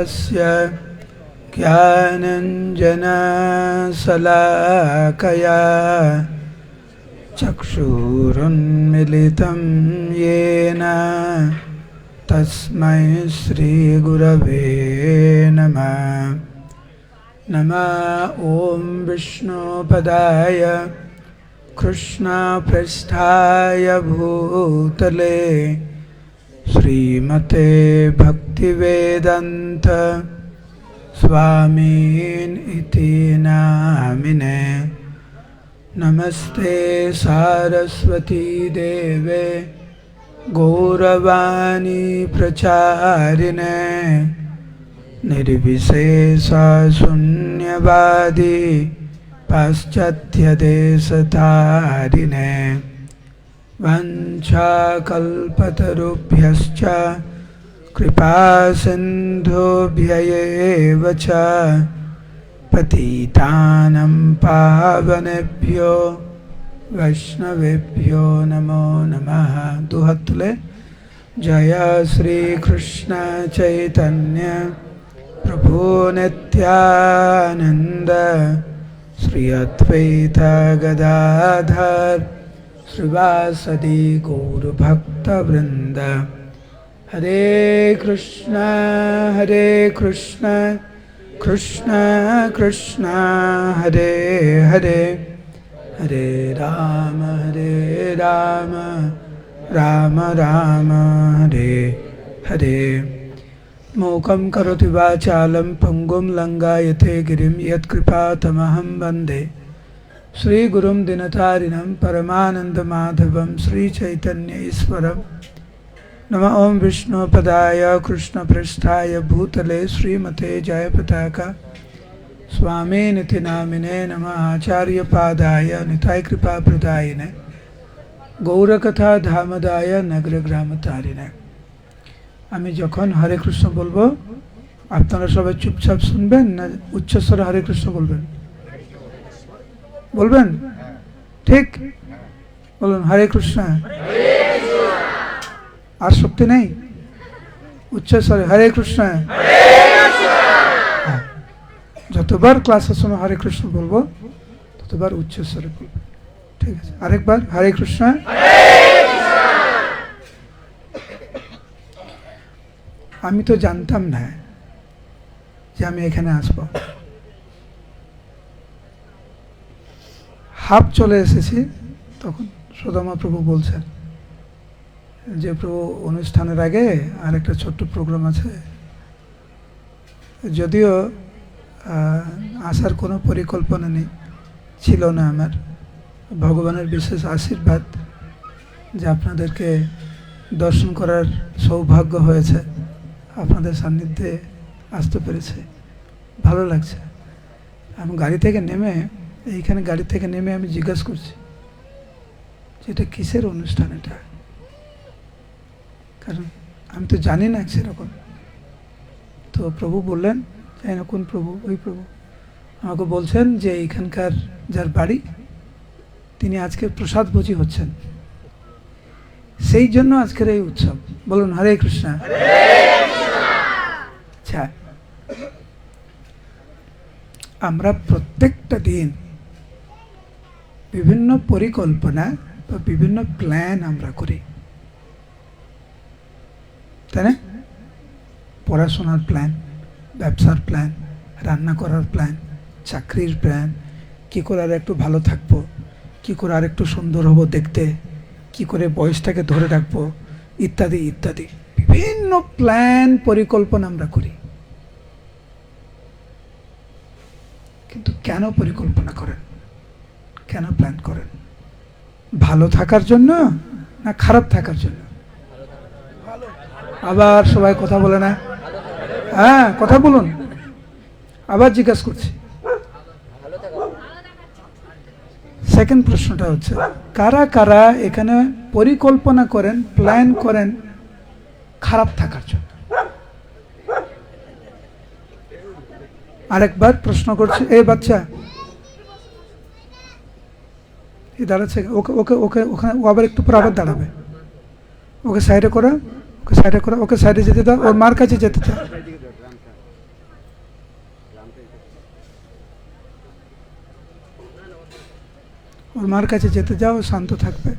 ज्ञानञ्जनशलाकया चक्षुरुन्मिलितं येन तस्मै श्रीगुरवे नमः। नमः ॐ विष्णुपदाय कृष्णपृष्ठाय भूतले श्रीमते भक्तिवेदन्त स्वामीन् इति नामिने। नमस्ते सारस्वती देवे गौरवाणी प्रचारिणे। निर्विशेषशून्यवादी पाश्चात्यदेशधारिणे वञ्चाकल्पतरुभ्यश्च कृपासिन्धुभ्य एव च, पतितानं पावनेभ्यो, वैष्णवेभ्यो नमो नमः। दुहत्ले जय श्रीकृष्ण चैतन्य, प्रभो नित्यानन्द, श्री अद्वैत गदाधर। श्रीवासदि गौरभक्तवृन्द हरे कृष्ण हरे कृष्ण कृष्ण कृष्ण, हरे हरे। हरे राम हरे राम राम राम, हरे हरे। मूकं करोति वाचालं, पङ्गुं लङ्गायते गिरिं, यत्कृपातमहं वंदे। श्रीगुरुं दिनतारिणं परमानन्दमाधवं श्रीचैतन्य ईश्वरं नमः ॐ विष्णुपदाय कृष्णपृष्ठाय भूतले श्रीमते जयपताका स्वामीनिति नामिने नमः आचार्यपादाय नितायकृपाप्रदायिने গৌরকথা ধামদায় নগরগ্রামতারিণে আমি যখন হরে কৃষ্ণ বলবো আপনারা সবাই চুপচাপ শুনবেন না উচ্চস্বরে হরে কৃষ্ণ বলবেন বলবেন? ঠিক? বলুন হরে কৃষ্ণ। আর শক্তি নেই? উচ্চস্বরে হরে কৃষ্ণ। হ্যাঁ। যতবার ক্লাসের সময় হরে কৃষ্ণ বলব ততবার উচ্চস্বরে বলব। ঠিক আছে। আরেকবার হরে কৃষ্ণ। আমি তো জানতাম না যে আমি এখানে আসব। হাফ চলে এসেছি, তখন সুদামা প্রভু বলছেন, যে প্রভু অনুষ্ঠানের আগে আর একটা ছোট্ট প্রোগ্রাম আছে। যদিও আসার কোনো পরিকল্পনা নেই, ছিল না আমার। ভগবানের বিশেষ আশীর্বাদ যে আপনাদেরকে দর্শন করার সৌভাগ্য হয়েছে, আপনাদের সান্নিধ্যে আসতে পেরেছে। ভালো লাগছে। আমি গাড়ি থেকে নেমে এইখানে গাড়ি থেকে নেমে আমি জিজ্ঞাসা করছি যে এটা কিসের অনুষ্ঠান এটা? কারণ আমি তো জানি না সেরকম। তো প্রভু বললেন জানি না কোন প্রভু ওই প্রভু। আমাকে বলছেন যে এইখানকার যার বাড়ি তিনি আজকে প্রসাদ ভোজি হচ্ছেন। সেই জন্য আজকের এই উৎসব। বলুন হরে কৃষ্ণ। আচ্ছা আমরা প্রত্যেকটা দিন বিভিন্ন পরিকল্পনা বা বিভিন্ন প্ল্যান আমরা করি। তাই না? পড়াশোনার প্ল্যান ব্যবসার প্ল্যান রান্না করার প্ল্যান চাকরির প্ল্যান কী করে আর একটু ভালো থাকব, কী করে আর একটু সুন্দর হব দেখতে, কি করে বয়সটাকে ধরে রাখব, ইত্যাদি ইত্যাদি। বিভিন্ন প্ল্যান পরিকল্পনা আমরা করি। কিন্তু কেন পরিকল্পনা করেন? কেন প্ল্যান করেন? ভালো থাকার জন্য না খারাপ থাকার জন্য? আবার সবাই কথা বলে না? হ্যাঁ কথা বলুন। আবার জিজ্ঞাসা করছি। সেকেন্ড প্রশ্নটা হচ্ছে, কারা কারা এখানে পরিকল্পনা করেন প্ল্যান করেন খারাপ থাকার জন্য? আরেকবার প্রশ্ন করছে, এই বাচ্চা এই দাঁড়াচ্ছে, ওকে ওকে ওকে, ওখানে ও আবার একটু পর আবার দাঁড়াবে। ওকে সাইডে করা, ওকে সাইডে করা, ওকে সাইডে যেতে দাও, ওর মার কাছে যেতে দাও। ওর মার কাছে যেতে যাও শান্ত থাকবে।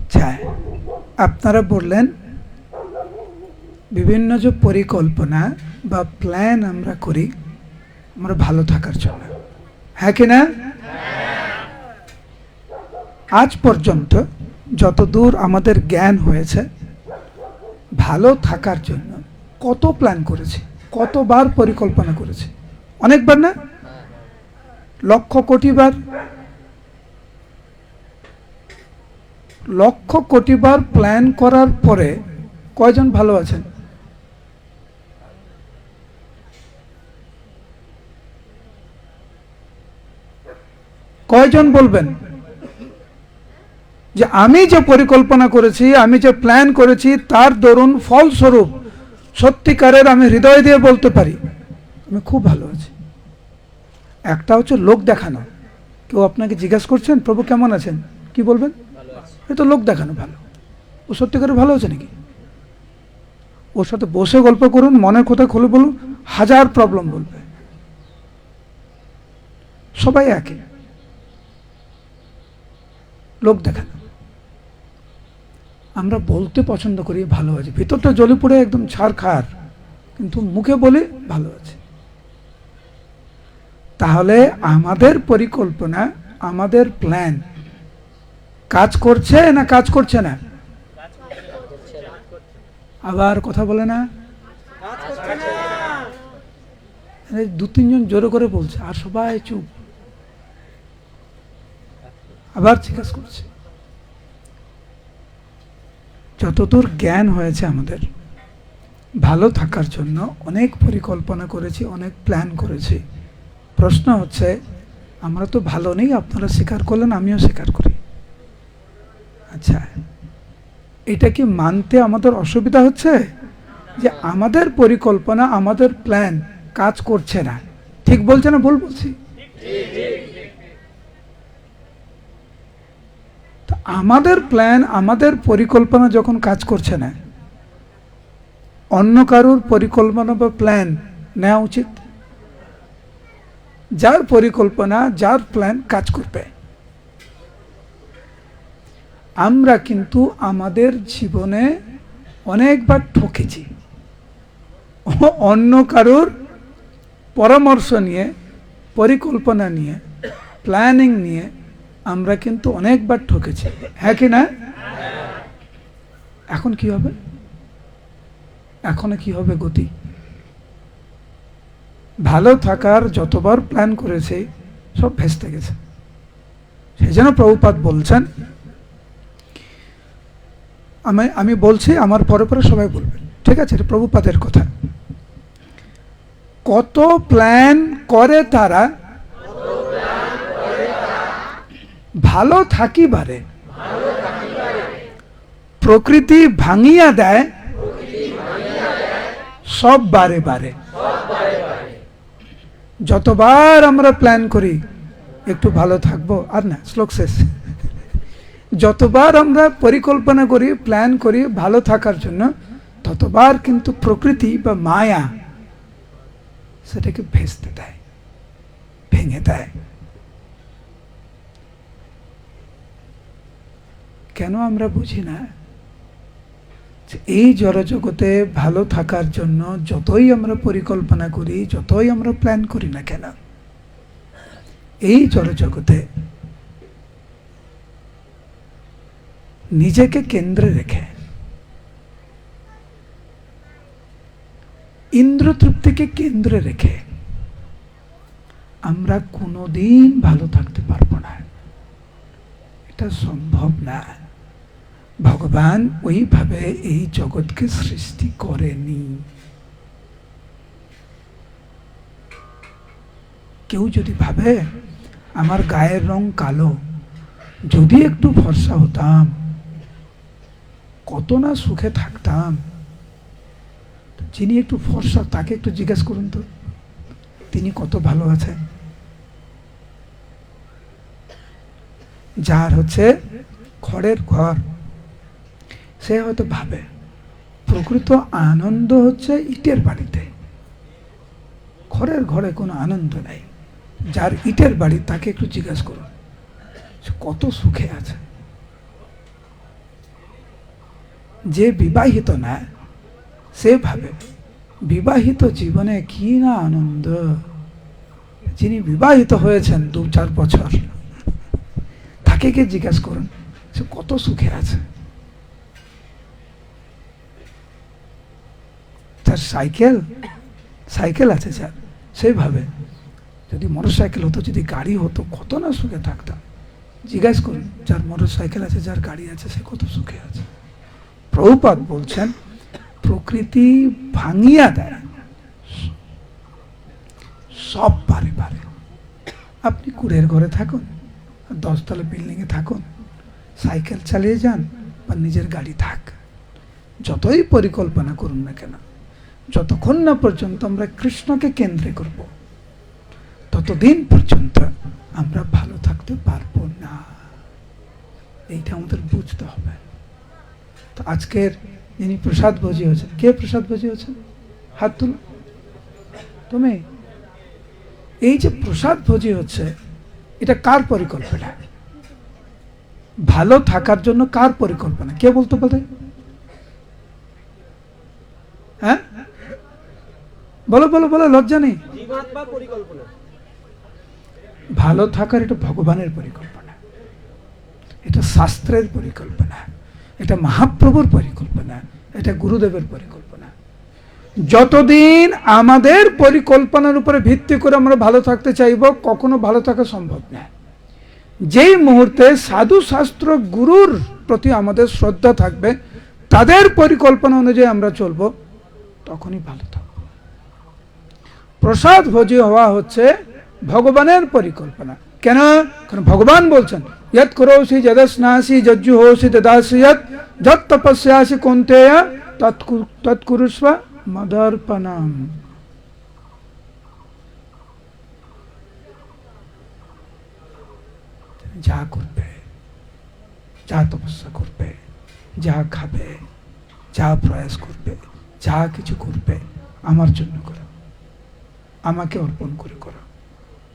আচ্ছা আপনারা বললেন, বিভিন্ন যে পরিকল্পনা বা প্ল্যান আমরা করি আমরা ভালো থাকার জন্য। হ্যাঁ কি না? আজ পর্যন্ত যত দূর আমাদের জ্ঞান হয়েছে, ভালো থাকার জন্য কত প্ল্যান করেছি, কতবার পরিকল্পনা করেছি। অনেকবার না? লক্ষ কোটি বার লক্ষ কোটিবার প্ল্যান করার পরে কয়জন ভালো আছেন? কয়জন বলবেন? যে আমি যে পরিকল্পনা করেছি, আমি যে প্ল্যান করেছি, তার দরুন ফলস্বরূপ সত্যিকারের আমি হৃদয় দিয়ে বলতে পারি। আমি খুব ভালো আছি। একটা হচ্ছে লোক দেখানো। কেউ আপনাকে জিজ্ঞাসা করছেন, প্রভু কেমন আছেন? কি বলবেন? এ তো লোক দেখানো ভালো। ও সত্যিকারে ভালো আছে নাকি? ওর সাথে বসে গল্প করুন, মনের কথা খুলে বলুন, হাজার প্রবলেম বলবে। সবাই একই লোক দেখানো। আমরা বলতে পছন্দ করি ভালো আছে। ভিতরটা জলে পড়ে একদম ছাড় খার কিন্তু মুখে বলে ভালো আছে। তাহলে আমাদের পরিকল্পনা, আমাদের প্ল্যান কাজ করছে না কাজ করছে না? আবার কথা বলে না? দু তিনজন জোরে করে বলছে, আর সবাই চুপ। আবার জিজ্ঞাসা করছে। যতদূর জ্ঞান হয়েছে আমাদের, ভালো থাকার জন্য অনেক পরিকল্পনা করেছি, অনেক প্ল্যান করেছি। প্রশ্ন হচ্ছে, আমরা তো ভালো নেই আপনারা স্বীকার করলেন, আমিও স্বীকার করি। আচ্ছা এটা কি মানতে আমাদের অসুবিধা হচ্ছে? যে আমাদের পরিকল্পনা, আমাদের প্ল্যান কাজ করছে না। ঠিক বলছে না ভুল বলছি? আমাদের প্ল্যান আমাদের পরিকল্পনা যখন কাজ করছে না, অন্য কারোর পরিকল্পনা বা প্ল্যান নেওয়া উচিত। যার পরিকল্পনা, যার প্ল্যান কাজ করবে। আমরা কিন্তু আমাদের জীবনে অনেকবার ঠকেছি। অন্য কারোর পরামর্শ নিয়ে, পরিকল্পনা নিয়ে প্ল্যানিং নিয়ে আমরা কিন্তু অনেকবার ঠকেছি। হ্যাঁ কি না? এখন কি হবে? এখন কি হবে গতি? ভালো থাকার যতবার প্ল্যান করেছে, সব ভেস্তে গেছে। সেই জন্য প্রভুপাত বলছেন, আমি আমি বলছি, আমার পরে পরে সবাই বলবেন। ঠিক আছে, এটা প্রভুপাতের কথা। কত প্ল্যান করে তারা ভালো থাকিবারে প্রকৃতি ভাঙিয়া দেয়, সব বারে বারে। যতবার আমরা প্ল্যান করি, একটু ভালো থাকব, আর না, শ্লোক শেষ। যতবার আমরা পরিকল্পনা করি প্ল্যান করি ভালো থাকার জন্য, ততবার কিন্তু প্রকৃতি বা মায়া সেটাকে ভেস্তে দেয়, ভেঙে দেয়। কেন আমরা বুঝি না? এই জড়জগতে ভালো থাকার জন্য যতই আমরা পরিকল্পনা করি, যতই আমরা প্ল্যান করি না কেন, এই জড়জগতে নিজেকে কেন্দ্রে রেখে ইন্দ্র তৃপ্তিকে কেন্দ্রে রেখে আমরা কোনোদিন ভালো থাকতে পারব না। এটা সম্ভব না। ভগবান ওইভাবে এই জগৎকে সৃষ্টি করেনি। কেউ যদি ভাবে, আমার গায়ের রং কালো, যদি একটু ফর্সা হতাম, কত না সুখে থাকতাম। যিনি একটু ফর্সা, তাকে একটু জিজ্ঞেস করুন তো, তিনি কত ভালো আছেন? যার হচ্ছে খড়ের ঘর। সে হয়তো ভাবে, প্রকৃত আনন্দ হচ্ছে ইটের বাড়িতে। ঘরের ঘরে কোনো আনন্দ নাই, যার ইটের বাড়ি তাকে একটু জিজ্ঞাসা করুন, সে কত সুখে আছে। যে বিবাহিত না, সে ভাবে, বিবাহিত জীবনে কি না আনন্দ। যিনি বিবাহিত হয়েছেন দু চার বছর, তাকে কে জিজ্ঞাসা করুন, সে কত সুখে আছে। তার সাইকেল সাইকেল আছে স্যার, সেইভাবে। যদি মোটর সাইকেল হতো, যদি গাড়ি হতো, কত না সুখে থাকতাম। জিজ্ঞাসা করুন, যার মোটর সাইকেল আছে, যার গাড়ি আছে, সে কত সুখে আছে। প্রভুপাত বলছেন, প্রকৃতি ভাঙিয়া দেয়। সব পারে পারে। আপনি কুড়ের ঘরে থাকুন দশতলা বিল্ডিংয়ে থাকুন, সাইকেল চালিয়ে যান, বা নিজের গাড়ি থাক। যতই পরিকল্পনা করুন না কেন যতক্ষণ না পর্যন্ত আমরা কৃষ্ণকে কেন্দ্রে করব, ততদিন পর্যন্ত আমরা ভালো থাকতে পারব না। এইটা আমাদের বুঝতে হবে। তো আজকের যিনি প্রসাদ ভোজি হয়েছেন, কে প্রসাদ ভোজি হয়েছেন? হাত তুলো। তুমি? এই যে প্রসাদ ভোজি হচ্ছে, এটা কার পরিকল্পনা? ভালো থাকার জন্য কার পরিকল্পনা? কে বলতে পারে? হ্যাঁ? বলো বলো বলো লজ্জা নেই। ভালো থাকার এটা ভগবানের পরিকল্পনা। এটা শাস্ত্রের পরিকল্পনা। এটা মহাপ্রভুর পরিকল্পনা। এটা গুরুদেবের পরিকল্পনা। যতদিন আমাদের পরিকল্পনার উপরে ভিত্তি করে আমরা ভালো থাকতে চাইব কখনো ভালো থাকা সম্ভব না। যেই মুহূর্তে সাধু শাস্ত্র গুরুর প্রতি আমাদের শ্রদ্ধা থাকবে তাদের পরিকল্পনা অনুযায়ী আমরা চলব তখনই ভালো থাকব। প্রসাদ ভোজি হওয়া হচ্ছে ভগবানের পরিকল্পনা। কেন? কারণ ভগবান বলছেন ইয়ৎ করোসি যদস্নাসি যজ্জু হোসি দদাসি যৎ যৎ তপস্যাসি কুন্তেয় তৎকু- তৎকুরুষ্ব মদর্পণম। যা করবে, যা তপস্যা করবে, যা খাবে, যা প্রয়াস করবে, যা কিছু করবে, আমার জন্য করো আমাকে অর্পণ করে করো।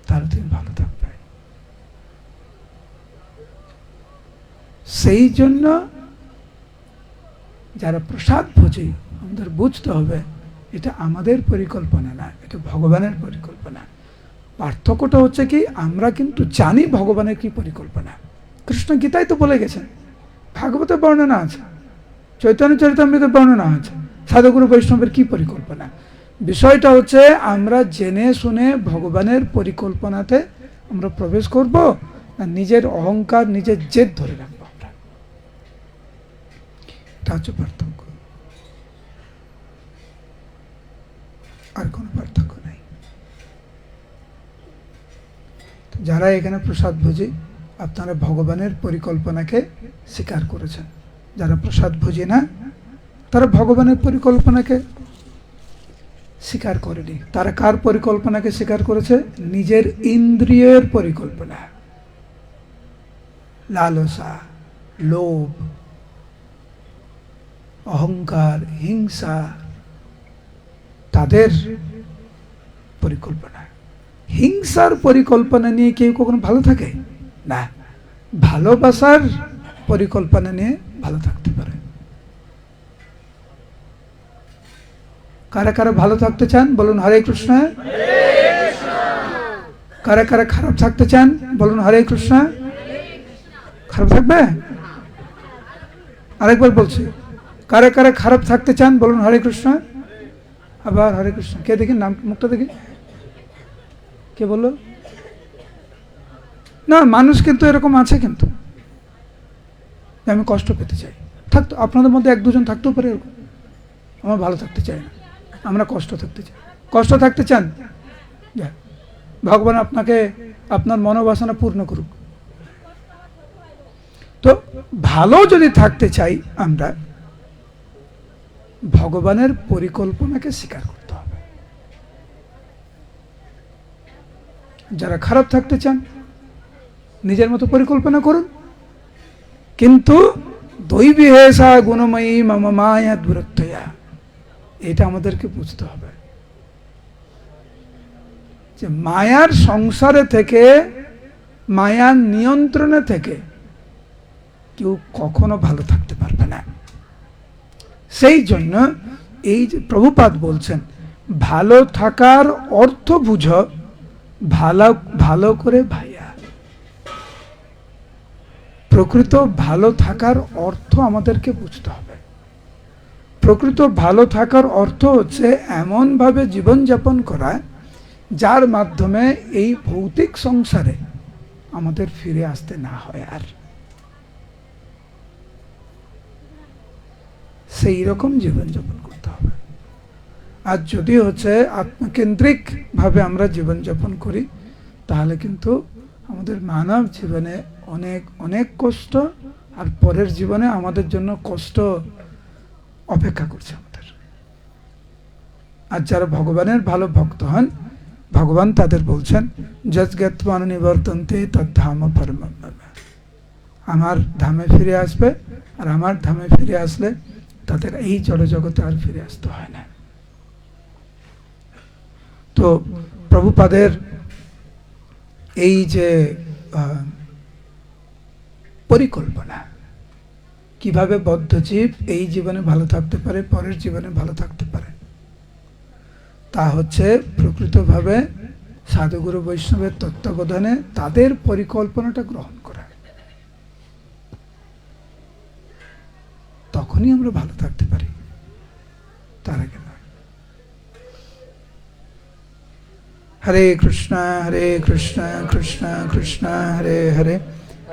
তাহলে তুমি ভালো থাকবে। সেই জন্য যারা প্রসাদ ভোজে, আমাদের বুঝতে হবে, এটা আমাদের পরিকল্পনা না, এটা ভগবানের পরিকল্পনা। পার্থক্যটা হচ্ছে কি, আমরা কিন্তু জানি ভগবানের কি পরিকল্পনা। কৃষ্ণ গীতায় তো বলে গেছেন, ভাগবতের বর্ণনা আছে, চৈতন্য চরিতামৃত বর্ণনা আছে, সাধুগুরু বৈষ্ণবের কি পরিকল্পনা? বিষয়টা হচ্ছে আমরা জেনে শুনে ভগবানের পরিকল্পনাতে আমরা প্রবেশ করব না নিজের অহংকার, নিজের জেদ ধরে রাখব আমরা। এটা হচ্ছে পার্থক্য। আর কোনো পার্থক্য নেই। যারা এখানে প্রসাদ ভোজি, আপনারা ভগবানের পরিকল্পনাকে স্বীকার করেছেন। যারা প্রসাদ ভোজি না, তারা ভগবানের পরিকল্পনাকে স্বীকার করেনি। তারা কার পরিকল্পনাকে স্বীকার করেছে? নিজের ইন্দ্রিয়ের পরিকল্পনা। লালসা, লোভ, অহংকার, হিংসা, তাদের পরিকল্পনা। হিংসার পরিকল্পনা নিয়ে কেউ কখনো ভালো থাকে? না। ভালোবাসার পরিকল্পনা নিয়ে ভালো থাকতে পারে। কারা কারা ভালো থাকতে চান, বলুন হরে কৃষ্ণ। কারা কারা খারাপ থাকতে চান, বলুন হরে কৃষ্ণ। খারাপ থাকবে? আরেকবার বলছি, কারা কারা খারাপ থাকতে চান, বলুন হরে কৃষ্ণ। আবার হরে কৃষ্ণ। কে দেখি? নাম, মুখটা দেখি। কে বলল? না, মানুষ কিন্তু এরকম আছে কিন্তু। আমি কষ্ট পেতে চাই। থাকতো আপনাদের মধ্যে এক দুজন থাকতেও পারে এরকম। আমার ভালো থাকতে চাই না। আমরা কষ্ট থাকতে চাই। কষ্ট থাকতে চান। ভগবান আপনাকে আপনার মনোবাসনা পূর্ণ করুক। তো ভালো যদি থাকতে চাই আমরা, ভগবানের পরিকল্পনাকে স্বীকার করতে হবে। যারা খারাপ থাকতে চান, নিজের মতো পরিকল্পনা করুন। কিন্তু দৈবী হেসা গুণময়ী, মম মায়া দূরত্বয়া। এটা আমাদেরকে বুঝতে হবে। যে মায়ার সংসারে থেকে, মায়ার নিয়ন্ত্রণে থেকে কেউ কখনো ভালো থাকতে পারবে না। সেই জন্য এই যে প্রভুপাত বলছেন, ভালো থাকার অর্থ বুঝ, ভালো ভালো করে ভাইয়া। প্রকৃত ভালো থাকার অর্থ আমাদেরকে বুঝতে হবে। প্রকৃত ভালো থাকার অর্থ হচ্ছে এমনভাবে জীবনযাপন করা যার মাধ্যমে এই ভৌতিক সংসারে আমাদের ফিরে আসতে না হয় আর। সেই রকম জীবনযাপন করতে হবে। আর যদি হচ্ছে আত্মকেন্দ্রিক ভাবে আমরা জীবনযাপন করি, তাহলে কিন্তু আমাদের মানব জীবনে অনেক অনেক কষ্ট আর পরের জীবনে আমাদের জন্য কষ্ট অপেক্ষা করছে আমাদের। আর যারা ভগবানের ভালো ভক্ত হন, ভগবান তাদের বলছেন যজ্ঞাত্মান নিবর্তন্তে তদ্ধাম পরম আমার ধামে ফিরে আসবে, আর আমার ধামে ফিরে আসলে তাদের এই জড়জগতে আর ফিরে আসতে হয় না। তো প্রভুপাদের এই যে পরিকল্পনা কীভাবে বদ্ধজীব এই জীবনে ভালো থাকতে পারে, পরের জীবনে ভালো থাকতে পারে? তা হচ্ছে প্রকৃতভাবে সাধুগুরু বৈষ্ণবের তত্ত্বাবধানে তাদের পরিকল্পনাটা গ্রহণ করা। তখনই আমরা ভালো থাকতে পারি। তার আগে নয়। হরে কৃষ্ণ হরে কৃষ্ণ কৃষ্ণ কৃষ্ণ, হরে হরে।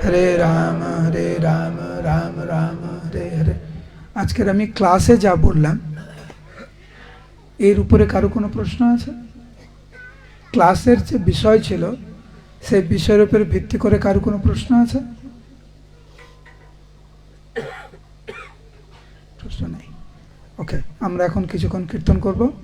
হরে রাম হরে রাম রাম রাম, হরে হরে। আজকের আমি ক্লাসে যা বললাম, এর উপরে কারও কোনো প্রশ্ন আছে? ক্লাসের যে বিষয় ছিল, সেই বিষয়ের উপরে ভিত্তি করে কারও কোনো প্রশ্ন আছে? প্রশ্ন নেই। ওকে, আমরা এখন কিছুক্ষণ কীর্তন করব।